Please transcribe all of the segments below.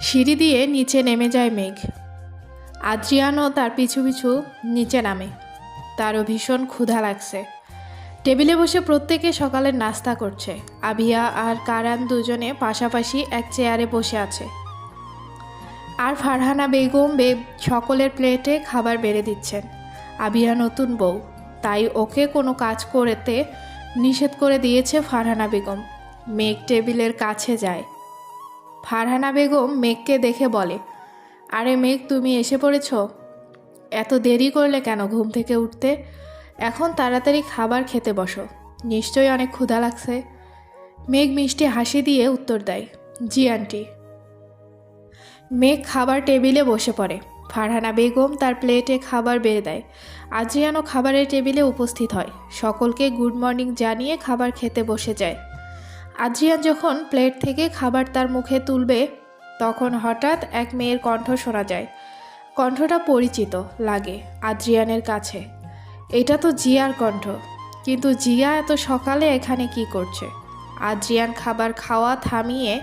সিঁড়ি দিয়ে নিচে নেমে যায় মেঘ। আদ্রিয়ানও তার পিছু পিছু নিচে নামে। তারও ভীষণ ক্ষুধা লাগছে। টেবিলে বসে প্রত্যেকে সকালের নাস্তা করছে। আবিয়া আর কারান দুজনে পাশাপাশি এক চেয়ারে বসে আছে। আর ফারহানা বেগম বে সকলের প্লেটে খাবার বেড়ে দিচ্ছেন। আবিয়া নতুন বউ। তাই ওকে কোনো কাজ করতে নিষেধ করে দিয়েছে ফারহানা বেগম। মেঘ টেবিলের কাছে যায়। ফারহানা বেগম মেঘকে দেখে বলে, আরে মেঘ, তুমি এসে পড়েছ? এত দেরি করলে কেন ঘুম থেকে উঠতে? এখন তাড়াতাড়ি খাবার খেতে বসো। নিশ্চয়ই অনেক ক্ষুধা লাগছে। মেঘ মিষ্টি হাসি দিয়ে উত্তর দেয়, জি, আন্টি। মেঘ খাবার টেবিলে বসে পড়ে। ফারহানা বেগম তার প্লেটে খাবার বেড়ে দেয়। আদ্রিয়ানও খাবারের টেবিলে উপস্থিত হয়। সকলকে গুড মর্নিং জানিয়ে খাবার খেতে বসে যায়। আদ্রিয়ান যখন প্লেট থেকে খাবার তার মুখে তুলবে, তখন হঠাৎ এক মেয়ের কণ্ঠ শোনা যায়। কণ্ঠটা পরিচিত, লাগে, আদ্রিয়ানের কাছে। এটা তো জিয়ার কণ্ঠ, কিন্তু জিয়া এত সকালে এখানে কি করছে? আদ্রিয়ান খাবার খাওয়া থামিয়ে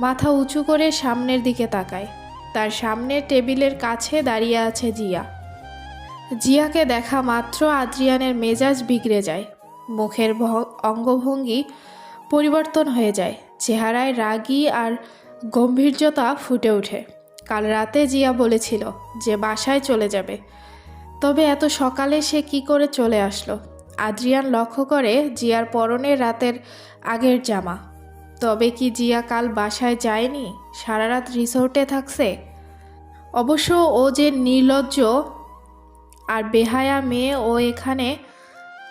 মাথা উঁচু করে সামনের দিকে তাকায়। তার সামনের টেবিলের কাছে দাঁড়িয়ে আছে জিয়া। জিয়াকে দেখা মাত্র আদ্রিয়ানের মেজাজ বিগড়ে যায়। মুখের অঙ্গভঙ্গি পরিবর্তন হয়ে যায়। চেহারায় রাগী আর গম্ভীর্যতা ফুটে ওঠে। কাল রাতে জিয়া বলেছিল যে বাসায় চলে যাবে। তবে এত সকালে সে কি করে চলে আসলো? আদ্রিয়ান লক্ষ্য করে জিয়ার পরনে রাতের আগের জামা। তবে কি জিয়া কাল বাসায় যায়নি? সারা রাত রিসোর্টে থাকছে? অবশ্য ও যে নির্লজ্জ আর বেহায়া মেয়ে ও এখানে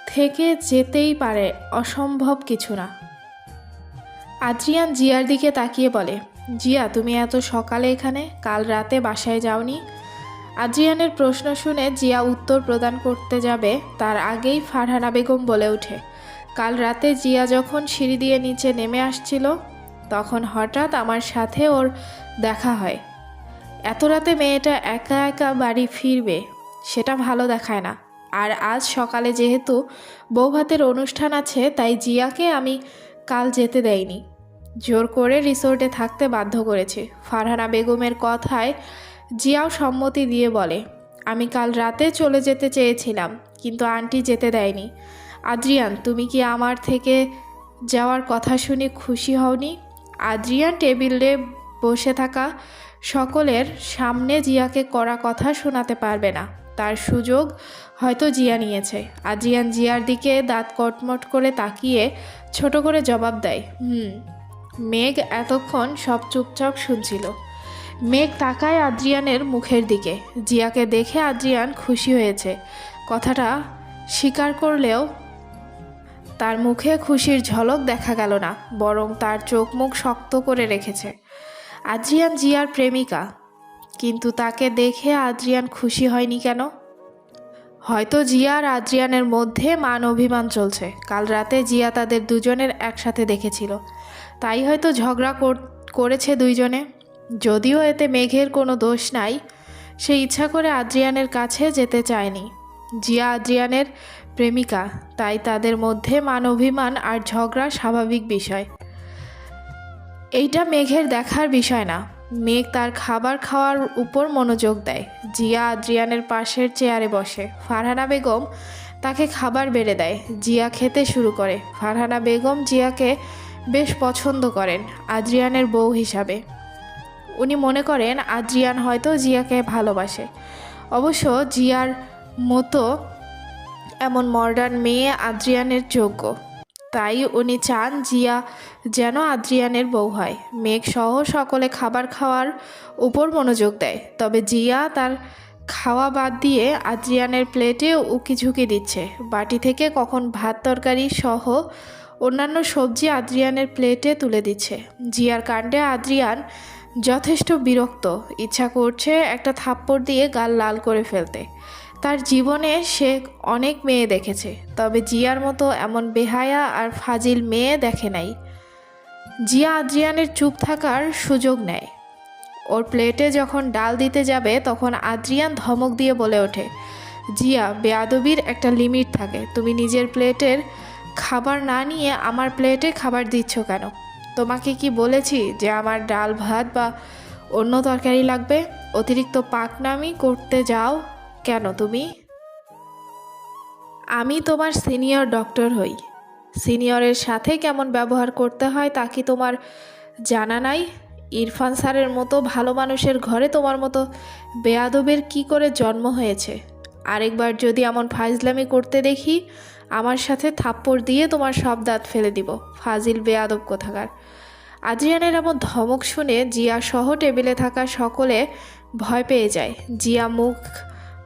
থেকে যেতেই পারে অসম্ভব কিছু না। আদ্রিয়ান জিয়ার দিকে তাকিয়ে বলে, জিয়া, তুমি এত সকালে এখানে? কাল রাতে বাসায় যাওনি? আদ্রিয়ানের প্রশ্ন শুনে জিয়া উত্তর প্রদান করতে যাবে, তার আগেই ফারহানা বেগম বলে ওঠে, কাল রাতে জিয়া যখন সিঁড়ি দিয়ে নিচে নেমে আসছিল, তখন হঠাৎ আমার সাথে ওর দেখা হয়। এত রাতে মেয়েটা একা একা বাড়ি ফিরবে, সেটা ভালো দেখায় না। আর আজ সকালে যেহেতু বৌভাতের অনুষ্ঠান আছে, তাই জিয়াকে আমি কাল যেতে দেয়নি। জোর করে রিসোর্টে থাকতে বাধ্য করেছে। ফারহানা বেগমের কথায় জিয়াও সম্মতি দিয়ে বলে, আমি কাল রাতে চলে যেতে চেয়েছিলাম, কিন্তু আন্টি যেতে দেয়নি। আদ্রিয়ান, তুমি কি আমার থেকে যাওয়ার কথা শুনে খুশি হওনি? আদ্রিয়ান টেবিলে বসে থাকা সকলের সামনে জিয়াকে করা কথা শোনাতে পারবে না। তার সুযোগ হয়তো জিয়া নিয়েছে। আদ্রিয়ান জিয়ার দিকে দাঁত কটমট করে তাকিয়ে ছোট করে জবাব দেয়, হুম। মেঘ এতক্ষণ সব চুপচাপ শুনছিল। মেঘ তাকায় আদ্রিয়ানের মুখের দিকে। জিয়াকে দেখে আদ্রিয়ান খুশি হয়েছে। কথাটা স্বীকার করলেও তার মুখে খুশির ঝলক দেখা গেল না, বরং তার চোখ মুখ শক্ত করে রেখেছে। আদ্রিয়ান জিয়ার প্রেমিকা। কিন্তু তাকে দেখে আদ্রিয়ান খুশি হয়নি কেন? হয়তো জিয়া আর আদ্রিয়ানের মধ্যে মান অভিমান চলছে। কাল রাতে জিয়া তাদের দুজনের একসাথে দেখেছিল। তাই হয়তো ঝগড়া কর- করেছে দুইজনে। যদিও এতে মেঘের কোনো দোষ নাই, সে ইচ্ছা করে আদ্রিয়ানের কাছে যেতে চায়নি। জিয়া আদ্রিয়ানের প্রেমিকা, তাই তাদের মধ্যে মান অভিমান আর ঝগড়া স্বাভাবিক বিষয়। এইটা মেঘের দেখার বিষয় না। মেঘ তার খাবার খাওয়ার উপর মনোযোগ দেয়। জিয়া আদ্রিয়ানের পাশের চেয়ারে বসে। ফারহানা বেগম তাকে খাবার বেড়ে দেয়। জিয়া খেতে শুরু করে। ফারহানা বেগম জিয়াকে বেশ পছন্দ করেন আদ্রিয়ানের বউ হিসাবে। উনি মনে করেন আদ্রিয়ান হয়তো জিয়াকে ভালোবাসে। অবশ্য জিয়ার মতো এমন মডার্ন মেয়ে আদ্রিয়ানের যোগ্য। তাই উনি চান জিয়া যেন আদ্রিয়ানের বউ হয়। মেঘ সহ সকলে খাবার খাওয়ার উপর মনোযোগ দেয়। তবে জিয়া তার খাওয়া বাদ দিয়ে আদ্রিয়ানের প্লেটে উকি ঝুঁকি দিচ্ছে। বাটি থেকে কখন ভাত তরকারি সহ অন্যান্য সবজি আদ্রিয়ানের প্লেটে তুলে দিচ্ছে। জিয়ার কাণ্ডে আদ্রিয়ান যথেষ্ট বিরক্ত। ইচ্ছা করছে একটা থাপ্পড় দিয়ে গাল লাল করে ফেলতে। তার জীবনে সে অনেক মেয়ে দেখেছে, তবে জিয়ার মতো এমন বেহায়া আর ফাজিল মেয়ে দেখে নাই। জিয়া আদ্রিয়ানের চুপ থাকার সুযোগ নেয়। ওর প্লেটে যখন ডাল দিতে যাবে, তখন আদ্রিয়ান ধমক দিয়ে বলে ওঠে, জিয়া, বেয়াদবির একটা লিমিট থাকে। তুমি নিজের প্লেটের খাবার না নিয়ে আমার প্লেটে খাবার দিচ্ছ কেন? তোমাকে কি বলেছি যে আমার ডাল, ভাত বা অন্য তরকারি লাগবে? অতিরিক্ত পাকনামি করতে যাও কেন তুমি? আমি তোমার সিনিয়র ডক্টর হই। সিনিয়রের সাথে কেমন ব্যবহার করতে হয় তা কি তোমার জানা নাই? ইরফান স্যারের মতো ভালো মানুষের ঘরে তোমার মতো বেয়াদবের কি করে জন্ম হয়েছে? আরেকবার যদি এমন ফাজলামি করতে দেখি আমার সাথে থাপ্পড় দিয়ে তোমার সব দাঁত ফেলে দিব। ফাজিল বেয়াদব কোথাকার। আদ্রিয়ানের এমন ধমক শুনে জিয়া সহ টেবিলে থাকা সকলে ভয় পেয়ে যায়। জিয়া মুখ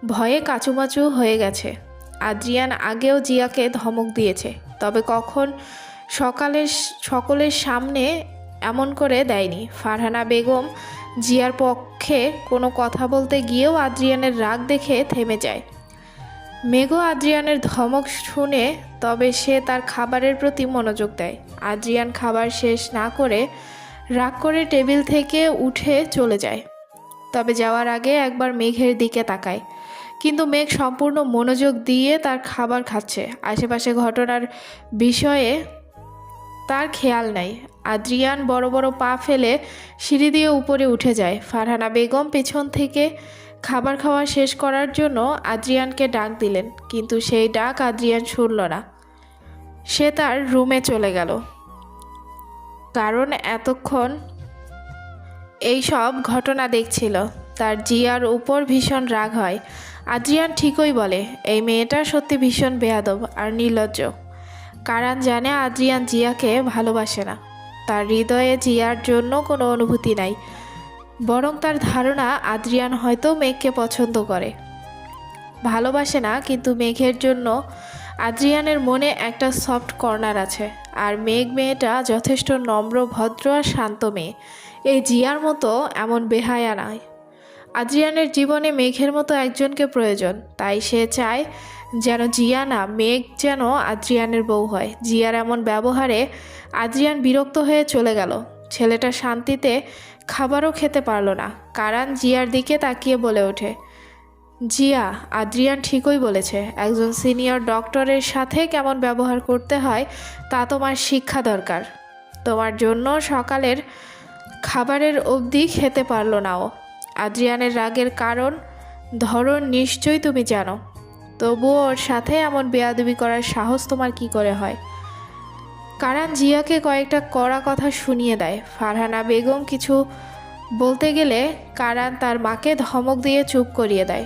ভয়ে কাচুমাচু হয়ে গেছে। আদ্রিয়ান আগেও জিয়াকে ধমক দিয়েছে, তবে কখন সকালের সকলের সামনে এমন করে দেয়নি। ফারহানা বেগম জিয়ার পক্ষে কোনো কথা বলতে গিয়েও আদ্রিয়ানের রাগ দেখে থেমে যায়। মেঘও আদ্রিয়ানের ধমক শুনে তবে সে তার খাবারের প্রতি মনোযোগ দেয়। আদ্রিয়ান খাবার শেষ না করে রাগ করে টেবিল থেকে উঠে চলে যায়। তবে যাওয়ার আগে একবার মেঘের দিকে তাকায়। কিন্তু মেঘ সম্পূর্ণ মনোযোগ দিয়ে তার খাবার খাচ্ছে। আশেপাশে ঘটনার বিষয়ে তার খেয়াল নাই। আদ্রিয়ান বড় বড় পা ফেলে সিঁড়ি দিয়ে উপরে উঠে যায়। ফারহানা বেগম পেছন থেকে খাবার খাওয়া শেষ করার জন্য আদ্রিয়ানকে ডাক দিলেন, কিন্তু সেই ডাক আদ্রিয়ান শুনল না। সে তার রুমে চলে গেল। কারণ এতক্ষণ এই সব ঘটনা দেখছিল। তার জিয়ার উপর ভীষণ রাগ হয়। আদ্রিয়ান ঠিকই বলে, এই মেয়েটা সত্যি ভীষণ বেয়াদব আর নির্লজ্জ। কারণ জানে আদ্রিয়ান জিয়াকে ভালোবাসে না। তার হৃদয়ে জিয়ার জন্য কোনো অনুভূতি নাই। বরং তার ধারণা আদ্রিয়ান হয়তো মেঘকে পছন্দ করে। ভালোবাসে না, কিন্তু মেঘের জন্য আদ্রিয়ানের মনে একটা সফট কর্নার আছে। আর মেঘ মেয়েটা যথেষ্ট নম্র, ভদ্র আর শান্ত মেয়ে। এই জিয়ার মতো এমন বেহায়া নয় আদ্রিয়ানের জীবনে মেঘের মতো একজনকে প্রয়োজন, তাই সে চায় যেন জিয়া না, মেঘ যেন আদ্রিয়ানের বউ হয়। জিয়ার এমন ব্যবহারে আদ্রিয়ান বিরক্ত হয়ে চলে গেল। ছেলেটা শান্তিতে খাবারও খেতে পারল না। কারণ জিয়ার দিকে তাকিয়ে বলে ওঠে, জিয়া, আদ্রিয়ান ঠিকই বলেছে, একজন সিনিয়র ডক্টরের সাথে কেমন ব্যবহার করতে হয় তা তোমার শিক্ষা দরকার। তোমার জন্য সকালের খাবারের অবধি খেতে পারল না ও। আদ্রিয়ানের রাগের কারণ, ধরন নিশ্চয়ই তুমি জানো। তবুও ওর সাথে এমন বেয়াদবি করার সাহস তোমার কি করে হয়? কারণ জিয়াকে কয়েকটা কড়া কথা শুনিয়ে দেয়। ফারহানা বেগম কিছু বলতে গেলে কারান তার মাকে ধমক দিয়ে চুপ করিয়ে দেয়।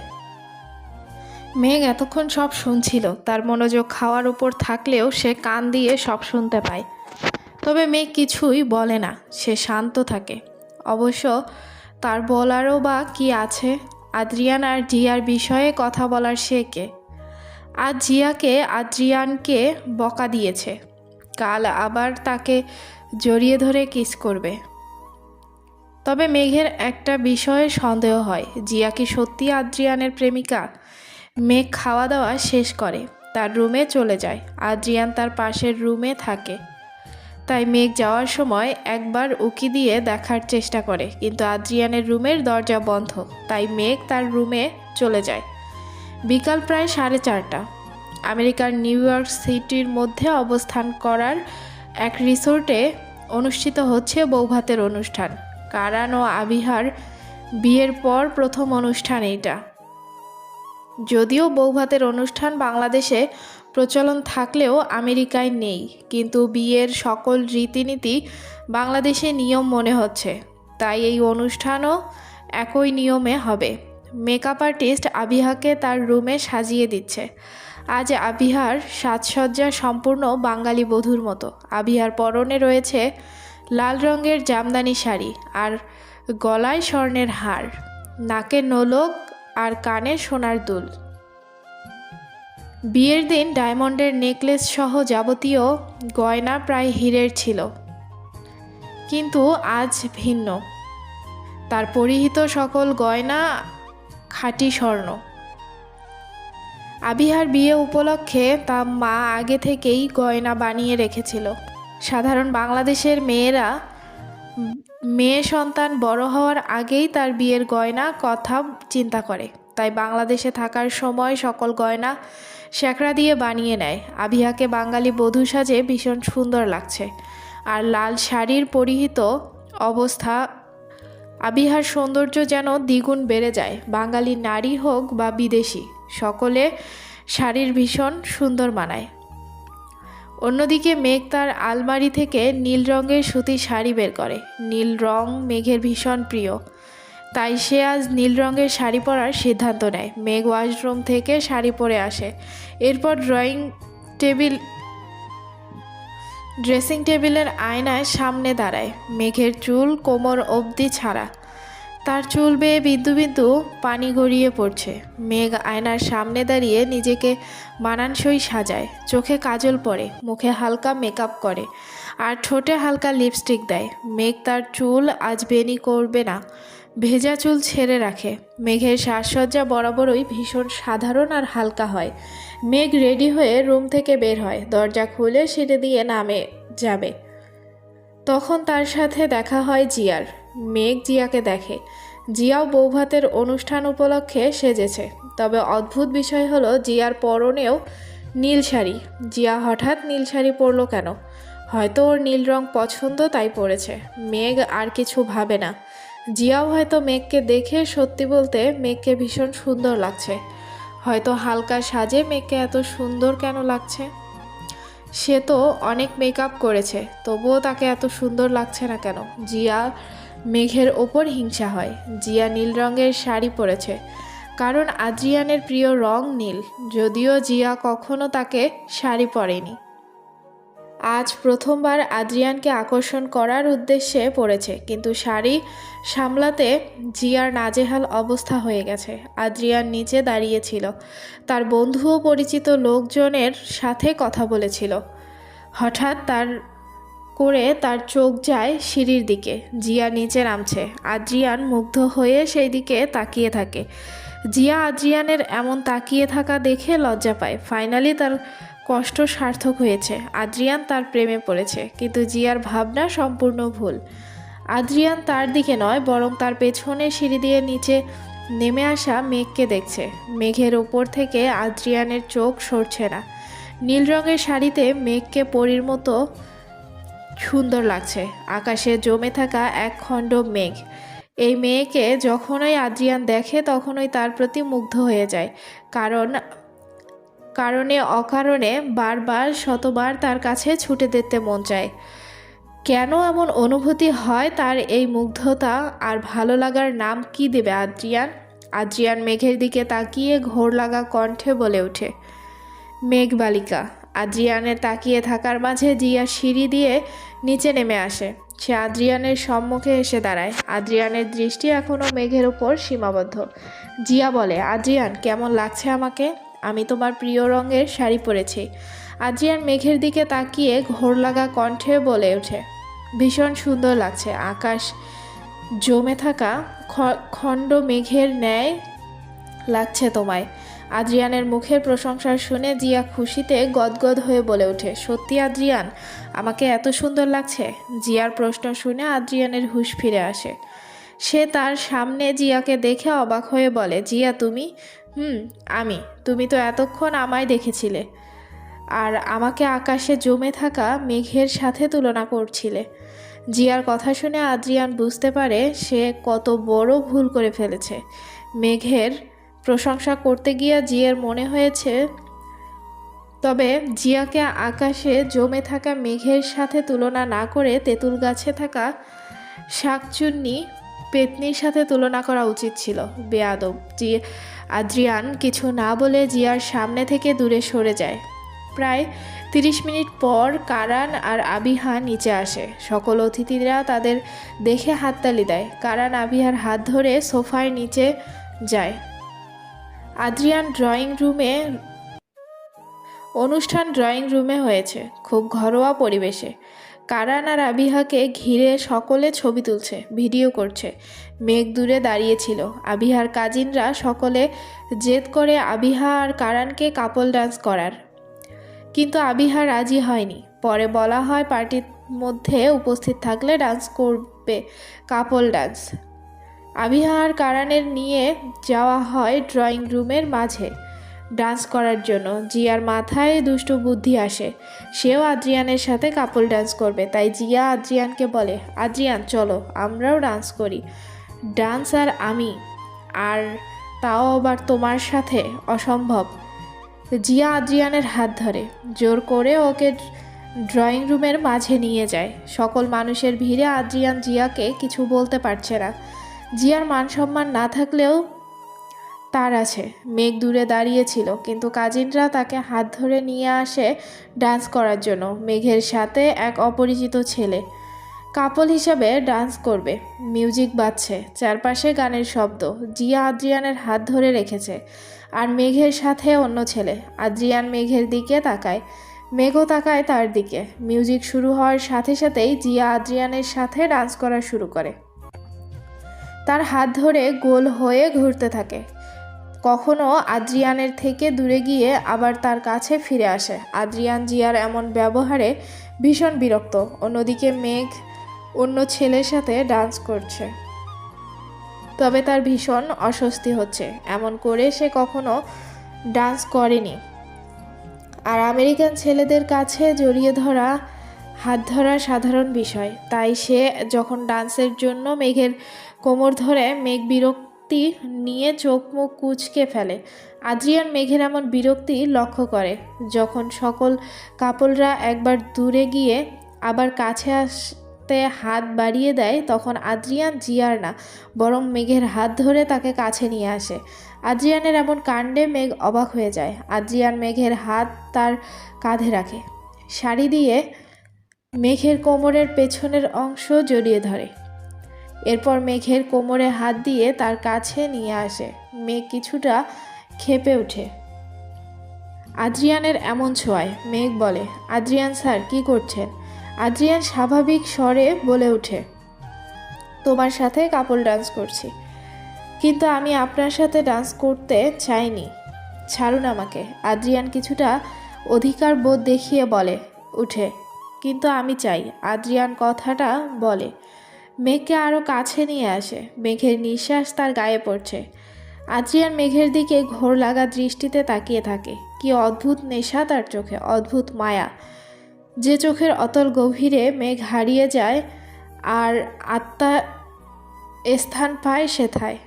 মেঘ এতক্ষণ সব শুনছিল। তার মনোযোগ খাওয়ার উপর থাকলেও সে কান দিয়ে সব শুনতে পায়। তবে মেঘ কিছুই বলে না। সে শান্ত থাকে। অবশ্য তার বলারও বা কি আছে? আদ্রিয়ান আর জিয়ার বিষয়ে কথা বলার সে কে? আজ জিয়াকে, আদ্রিয়ানকে বকা দিয়েছে। কাল আবার তাকে জড়িয়ে ধরে কিস করবে। তবে মেঘের একটা বিষয়ে সন্দেহ হয়, জিয়া কি সত্যি আদ্রিয়ানের প্রেমিকা? মেঘ খাওয়া দাওয়া শেষ করে, তার রুমে চলে যায়, আদ্রিয়ান তার পাশের রুমে থাকে। তাই মেঘ যাওয়ার সময় একবার উকি দিয়ে দেখার চেষ্টা করে, কিন্তু আদ্রিয়ানের রুমের দরজা বন্ধ, তাই মেঘ তার রুমে চলে যায়। বিকাল প্রায় সাড়ে চারটা। আমেরিকার নিউ ইয়র্ক সিটির মধ্যে অবস্থান করার এক রিসোর্টে অনুষ্ঠিত হচ্ছে বৌভাতের অনুষ্ঠান। কারান ও আবিহার বিয়ের পর প্রথম অনুষ্ঠান এইটা। যদিও বৌভাতের অনুষ্ঠান বাংলাদেশে প্রচলন থাকলেও আমেরিকায় নেই, কিন্তু বিয়ের সকল রীতিনীতি বাংলাদেশে নিয়ম মনে হচ্ছে। তাই এই অনুষ্ঠানও একই নিয়মে হবে। মেকআপ আর্টিস্ট আবিহাকে তার রুমে সাজিয়ে দিচ্ছে। আজ আবিহার সাজসজ্জা সম্পূর্ণ বাঙালি বধূর মতো। আবিহার পরনে রয়েছে লাল রঙের জামদানি শাড়ি আর গলায় স্বর্ণের হার। নাকে নোলক আর কানে সোনার দুল। বিয়ের দিন ডায়মন্ডের নেকলেস সহ যাবতীয় গয়না প্রায় হীরের ছিল। কিন্তু আজ ভিন্ন। তার পরিহিত সকল গয়না খাঁটি স্বর্ণ। আবিহার বিয়ে উপলক্ষে তার মা আগে থেকেই গয়না বানিয়ে রেখেছিল। সাধারণ বাংলাদেশের মেয়েরা, মেয়ে সন্তান বড় হওয়ার আগেই তার বিয়ের গয়না কথা চিন্তা করে। তাই বাংলাদেশে থাকার সময় সকল গয়না শ্যাকরা দিয়ে বানিয়ে নেয়। আবিহাকে বাঙালি বধূ সাজে ভীষণ সুন্দর লাগছে। আর লাল শাড়ির পরিহিত অবস্থা, আবিহার সৌন্দর্য যেন দ্বিগুণ বেড়ে যায়। বাঙালি নারী হোক বা বিদেশি। সকলে শাড়ির ভীষণ সুন্দর মানায়। অন্যদিকে মেঘ তার আলমারি থেকে নীল রঙের সুতি শাড়ি বের করে। নীল রং মেঘের ভীষণ প্রিয়। তাই সে আজ নীল রঙের শাড়ি পরার সিদ্ধান্ত নেয়। মেঘ ওয়াশরুম থেকে শাড়ি পরে আসে। এরপর ড্রয়িং টেবিল, ড্রেসিং টেবিলের আয়নায় সামনে দাঁড়ায়। মেঘের চুল কোমর অবধি ছাড়া। তার চুল বেয়ে বিন্দু বিন্দু পানি গড়িয়ে পড়ছে। মেঘ আয়নার সামনে দাঁড়িয়ে নিজেকে মানানসই সাজায়। চোখে কাজল পরে মুখে হালকা মেকআপ করে, আর ঠোঁটে হালকা লিপস্টিক দেয়। মেঘ তার চুল আজ বেনি করবে না। ভেজা চুল ছেড়ে রাখে। মেঘের সাজসজ্জা বরাবরই ভীষণ সাধারণ আর হালকা হয়। মেঘ রেডি হয়ে রুম থেকে বের হয়। দরজা খুলে সিঁড়ি দিয়ে নামে যাবে। তখন তার সাথে দেখা হয় জিয়ার। মেঘ জিয়াকে দেখে। জিয়াও বৌভাতের অনুষ্ঠান উপলক্ষে সেজেছে। তবে অদ্ভুত বিষয় হলো, জিয়ার পরনেও নীল শাড়ি। জিয়া হঠাৎ নীল শাড়ি পরলো কেন? হয়তো ওর নীল রং পছন্দ, তাই পড়েছে মেঘ আর কিছু ভাবে না। জিয়াও হয়তো মেঘকে দেখে সত্যি বলতে মেঘকে ভীষণ সুন্দর লাগছে। হয়তো হালকা সাজে মেঘকে এত সুন্দর কেন লাগছে? সে তো অনেক মেকআপ করেছে, তবুও তাকে এত সুন্দর লাগছে না কেন? জিয়া মেঘের ওপর হিংসা হয়। জিয়া নীল রঙের শাড়ি পরেছে। কারণ আদ্রিয়ানের প্রিয় রং নীল, যদিও জিয়া কখনো তাকে শাড়ি পরেনি। আজ প্রথমবার আদ্রিয়ানকে আকর্ষণ করার উদ্দেশ্যে পড়েছে কিন্তু শাড়ি সামলাতে জিয়ার নাজেহাল অবস্থা হয়ে গেছে। আদ্রিয়ান নিচে দাঁড়িয়েছিল তার বন্ধু ও পরিচিত লোকজনের সাথে কথা বলেছিল। হঠাৎ তার করে তার চোখ যায় সিঁড়ির দিকে। জিয়া নিচে নামছে। আদ্রিয়ান মুগ্ধ হয়ে সেই দিকে তাকিয়ে থাকে। জিয়া আদ্রিয়ানের এমন তাকিয়ে থাকা দেখে লজ্জা পায়। ফাইনালি তার কষ্ট সার্থক হয়েছে। আদ্রিয়ান তার প্রেমে পড়েছে, কিন্তু জিয়ার ভাবনা সম্পূর্ণ ভুল। আদ্রিয়ান তার দিকে নয়, বরং তার পেছনে সিঁড়ি দিয়ে নিচে নেমে আসা মেঘকে দেখছে। মেঘের ওপর থেকে আদ্রিয়ানের চোখ সরছে না। নীল রঙের শাড়িতে মেঘকে পরীর মতো সুন্দর লাগছে। আকাশে জমে থাকা এক খণ্ড মেঘ। এই মেয়েকে যখনই আদ্রিয়ান দেখে, তখনই তার প্রতি মুগ্ধ হয়ে যায়। কারণ, কারণে অকারণে বারবার, শতবার তার কাছে ছুটে দিতে মন চায়। কেন এমন অনুভূতি হয় তার এই মুগ্ধতা? আর ভালো লাগার নাম কি দেবে আদ্রিয়ান? আদ্রিয়ান মেঘের দিকে তাকিয়ে ঘোর লাগা কণ্ঠে বলে ওঠে মেঘ বালিকা আদ্রিয়ানের তাকিয়ে থাকার মাঝে জিয়া সিঁড়ি দিয়ে নিচে নেমে আসে। সে আদ্রিয়ানের সম্মুখে এসে দাঁড়ায়। আদ্রিয়ানের দৃষ্টি এখনও মেঘের ওপর সীমাবদ্ধ। জিয়া বলে, আদ্রিয়ান, কেমন লাগছে আমাকে? আমি তোমার প্রিয় রঙের শাড়ি পরেছি। আদ্রিয়ান মেঘের দিকে তাকিয়ে ঘোর লাগা কণ্ঠে বলে ওঠে, ভীষণ সুন্দর লাগছে। আকাশ জমে থাকা খণ্ড মেঘের ন্যায় লাগছে তোমায়। আদ্রিয়ানের মুখের প্রশংসা শুনে জিয়া খুশিতে গদগদ হয়ে বলে ওঠে, সত্যি আদ্রিয়ান? আমাকে এত সুন্দর লাগছে? জিয়ার প্রশ্ন শুনে আদ্রিয়ানের হুশ ফিরে আসে। সে তার সামনে জিয়াকে দেখে অবাক হয়ে বলে, জিয়া, তুমি? হুম, আমি। তুমি তো এতক্ষণ আমায় দেখেছিলে। আর আমাকে আকাশে জমে থাকা মেঘের সাথে তুলনা করছিলে। জিয়ার কথা শুনে আদ্রিয়ান বুঝতে পারে সে কত বড় ভুল করে ফেলেছে। মেঘের প্রশংসা করতে গিয়ে জিয়ার মনে হয়েছে, তবে জিয়াকে আকাশে জমে থাকা মেঘের সাথে তুলনা না করে তেঁতুল গাছে থাকা শাকচুন্নি পেতনির সাথে তুলনা করা উচিত ছিল। বেয়াদব জি, আদ্রিয়ান কিছু না বলে জিয়ার সামনে থেকে দূরে সরে যায়। প্রায় তিরিশ মিনিট পর কারান আর আবিহা নিচে আসে। সকল অতিথিরা তাদের দেখে হাততালি দেয়। কারান আবিহার হাত ধরে সোফার নিচে যায়। আদ্রিয়ান ড্রয়িং রুমে, অনুষ্ঠান ড্রয়িং রুমে হয়েছে, খুব ঘরোয়া পরিবেশে। কারান আর আবিহাকে ঘিরে সকলে ছবি তুলছে, ভিডিও করছে। মেঘ দূরে দাঁড়িয়েছিল আবিহার কাজিনরা সকলে জেদ করে আবিহা আর কারানকে কাপল ডান্স করার। কিন্তু আবিহা রাজি হয়নি। পরে বলা হয় পার্টির মধ্যে উপস্থিত থাকলে ডান্স করবে কাপল ডান্স। আবিহা আর কারানের নিয়ে যাওয়া হয় ড্রয়িং রুমের মাঝে। ডান্স করার জন্য। জিয়ার মাথায় দুষ্ট বুদ্ধি আসে। সেও আদ্রিয়ানের সাথে কাপল ডান্স করবে। তাই জিয়া আদ্রিয়ানকে বলে, আদ্রিয়ান, চলো, আমরাও ডান্স করি। ডান্স আর আমি, আর তাও আবার তোমার সাথে, অসম্ভব। জিয়া আদ্রিয়ানের হাত ধরে। জোর করে ওকে ড্রয়িং রুমের মাঝে নিয়ে যায়। সকল মানুষের ভিড়ে আদ্রিয়ান জিয়াকে কিছু বলতে পারছে না। জিয়ার মান সম্মান না থাকলেও তার আছে। মেঘ দূরে দাঁড়িয়েছিল, কিন্তু কাজিনরা তাকে হাত ধরে নিয়ে আসে ডান্স করার জন্য। মেঘের সাথে এক অপরিচিত ছেলে। কাপল হিসাবে ডান্স করবে। মিউজিক বাজছে, চারপাশে গানের শব্দ। জিয়া আদ্রিয়ানের হাত ধরে রেখেছে, আর মেঘের সাথে অন্য ছেলে। আদ্রিয়ান মেঘের দিকে তাকায়। মেঘও তাকায় তার দিকে। মিউজিক শুরু হওয়ার সাথে সাথেই জিয়া আদ্রিয়ানের সাথে ডান্স করা শুরু করে। তার হাত ধরে গোল হয়ে ঘুরতে থাকে। কখনো আদ্রিয়ানের থেকে দূরে গিয়ে আবার তার কাছে ফিরে আসে। আদ্রিয়ান জিয়ার এমন ব্যবহারে ভীষণ বিরক্ত। অন্যদিকে মেঘ অন্য ছেলের সাথে ডান্স করছে। তবে তার ভীষণ অস্বস্তি হচ্ছে। এমন করে সে কখনো ডান্স করেনি। আর আমেরিকান ছেলেদের কাছে জড়িয়ে ধরা, হাত ধরা সাধারণ বিষয়। তাই সে যখন ডান্সের জন্য মেঘের কোমর ধরে মেঘ বিরক্তি নিয়ে চোখ মুখ কুচকে ফেলে। আদ্রিয়ান মেঘের এমন বিরক্তি লক্ষ্য করে, যখন সকল কাপলরা একবার দূরে গিয়ে আবার কাছে আসতে হাত বাড়িয়ে দেয়, তখন আদ্রিয়ান জিয়ার না, বরং মেঘের হাত ধরে তাকে কাছে নিয়ে আসে। আদ্রিয়ানের এমন কাণ্ডে মেঘ অবাক হয়ে যায়। আদ্রিয়ান মেঘের হাত তার কাঁধে রাখে। শাড়ি দিয়ে মেঘের কোমরের পেছনের অংশ জড়িয়ে ধরে। এরপর মেঘের কোমরে হাত দিয়ে তার কাছে নিয়ে আসে। মেঘ কিছুটা খেপে ওঠে। আদ্রিয়ানের এমন ছোঁয়ায় মেঘ বলে, আদ্রিয়ান স্যার, কি করছেন? আদ্রিয়ান স্বাভাবিক স্বরে বলে ওঠে, তোমার সাথে কাপল ডান্স করছি। কিন্তু আমি আপনার সাথে ডান্স করতে চাইনি। ছাড়ুন আমাকে। আদ্রিয়ান কিছুটা অধিকার বোধ দেখিয়ে বলে, উঠে। কিন্তু আমি চাই। আদ্রিয়ান কথাটা বলে মেঘকে আরও কাছে নিয়ে আসে। মেঘের নিঃশ্বাস তার গায়ে পড়ছে। আদ্রিয়ান মেঘের দিকে ঘোর লাগা দৃষ্টিতে তাকিয়ে থাকে। কি অদ্ভুত নেশা তার চোখে, অদ্ভুত মায়া। যে চোখের অতল গভীরে মেঘ হারিয়ে যায় আর আত্মা স্থান পায় সেথায়